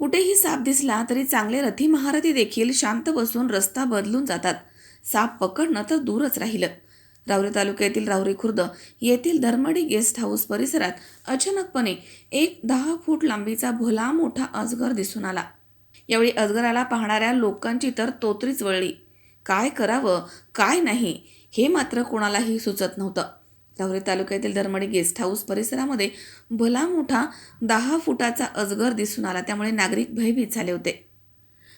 कुठेही साप दिसला तरी चांगले रथी महारथी देखील शांत बसून रस्ता बदलून जातात. साप पकडणं तर दूरच राहिलं. रावरी तालुक्यातील रावरी खुर्द येथील धर्मडी गेस्ट हाऊस परिसरात अचानकपणे एक दहा फूट लांबीचा भोला मोठा अजगर दिसून आला. यावेळी अजगराला पाहणाऱ्या लोकांची तर तोतरीच वळली. काय करावं? काय नाही? हे मात्र कोणालाही सुचत नव्हतं. राहुरी तालुक्यातील धर्मडी गेस्ट हाऊस परिसरामध्ये भला मोठा दहा फुटाचा अजगर दिसून आला. त्यामुळे नागरिक भयभीत झाले होते.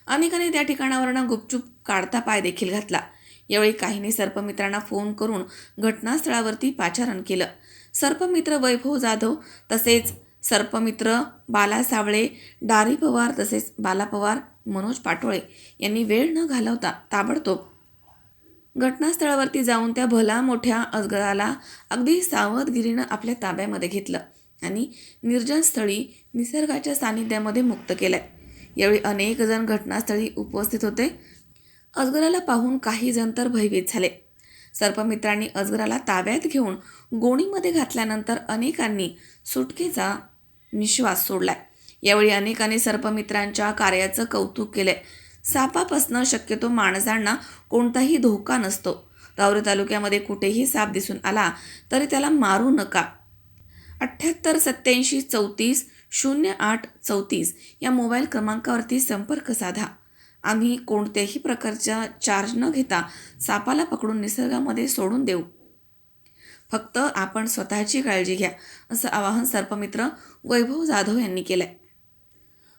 अनेकांनी त्या ठिकाणावरनं गुपचूप काढता पाय देखील घातला. यावेळी काहींनी सर्पमित्रांना फोन करून घटनास्थळावरती पाचारण केलं. सर्पमित्र वैभव जाधव तसेच सर्पमित्र बाला सावळे डारी पवार तसेच बाला पवार मनोज पाटोळे यांनी वेळ न घालवता ताबडतोब घटनास्थळावरती जाऊन त्या भला मोठ्या अजगराला अगदी सावधगिरीनं आपल्या ताब्यामध्ये घेतलं आणि निर्जन स्थळी निसर्गाच्या सानिध्यामध्ये मुक्त केलंय. यावेळी अनेक जण घटनास्थळी उपस्थित होते. अजगराला पाहून काही जण तर भयभीत झाले. सर्पमित्रांनी अजगराला ताब्यात घेऊन गोणीमध्ये घातल्यानंतर अनेकांनी सुटकेचा निश्वास सोडलाय. यावेळी अनेकांनी सर्पमित्रांच्या कार्याचं कौतुक केलंय. सापापासनं शक्यतो माणसांना कोणताही धोका नसतो. रावरी तालुक्यामध्ये कुठेही साप दिसून आला तरी त्याला मारू नका. अठ्ठ्याहत्तर सत्याऐंशी चौतीस शून्य आठ चौतीस या मोबाईल क्रमांकावरती संपर्क साधा. आम्ही कोणत्याही प्रकारचा चार्ज न घेता सापाला पकडून निसर्गामध्ये सोडून देऊ. फक्त आपण स्वतःची काळजी घ्या असं आवाहन सर्पमित्र वैभव जाधव यांनी केलं आहे